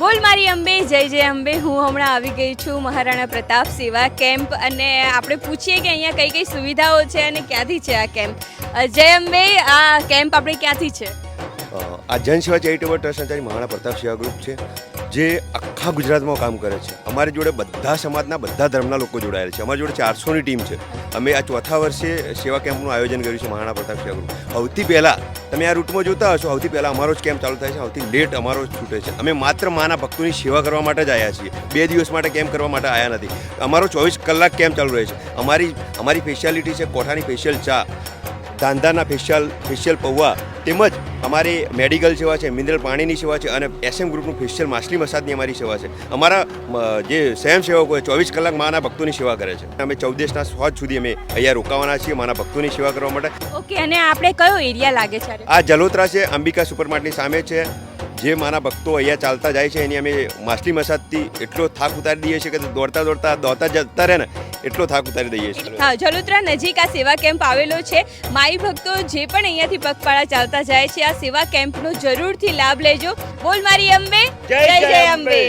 બોલ મારી અંબે, જય જય અંબે. હું હમણાં આવી ગઈ છું મહારાણા પ્રતાપ સેવા કેમ્પ અને આપણે પૂછીએ કે અહીંયા કઈ કઈ સુવિધાઓ છે અને ક્યાંથી છે આ કેમ્પ? જય અંબે, આ કેમ્પ આપણે ક્યાંથી છે? આ જન સેવા ચેરિટેબલ ટ્રસ્ટ સંચાલિત મહારાણા પ્રતાપ સેવા ગ્રુપ છે, જે આખા ગુજરાતમાં કામ કરે છે. અમારી જોડે બધા સમાજના, બધા ધર્મના લોકો જોડાયેલા છે. અમારી જોડે ચારસોની ટીમ છે. અમે આ ચોથા વર્ષે સેવા કેમ્પનું આયોજન કર્યું છે મહારાણા પ્રતાપ સેવા ગ્રુપ. સૌથી પહેલાં તમે આ રૂટમાં જોતા હશો, સૌથી પહેલાં અમારો જ કેમ્પ ચાલુ થાય છે, સૌથી લેટ અમારો જ છૂટે છે. અમે માત્ર માના ભક્તોની સેવા કરવા માટે જ આવ્યા છીએ. બે દિવસ માટે કેમ્પ કરવા માટે આવ્યા નથી. અમારો ચોવીસ કલાક કેમ્પ ચાલુ રહે છે? અમારી અમારી સ્પેશિયાલિટી છે કોઠાની સ્પેશિયલ ચા. ધાંધાના ફેશિયલ ફેશિયલ પૌવા તેમજ અમારી મેડિકલ સેવા છે મિનરલ પાણીની સેવા છે અને એસએમ ગ્રુપનું ફેશિયલ માછલી મસાજની અમારી સેવા છે. અમારા જે સ્વયંસેવકો છે ચોવીસ કલાક માના ભક્તોની સેવા કરે છે. અમે ચૌદેશના સ્વાદ સુધી અમે અહીંયા રોકાવાના છીએ માના ભક્તોની સેવા કરવા માટે. ઓકે અને આપણે કયો એરિયા લાગે છે? આ? આ જલોત્રા છે અંબિકા સુપરમાર્ટની સામે છે. જે મારા ભક્તો અહીંયા ચાલતા જાય છે એની અમે માછલી મસાજથી એટલો થાક ઉતારી દઈએ છીએ કે દોડતા દોડતા દોડતા જતા રહે ને એટલો થાક ઉતારી દઈએ છીએ. હા જલોત્રા નજીક આ સેવા કેમ્પ આવેલો છે. માઈ ભક્તો જે પણ અહીંયાથી પગપાળા ચાલતા જાય છે આ સેવા કેમ્પનો જરૂરથી લાભ લેજો. બોલ મારી અંબે. જય જય અંબે.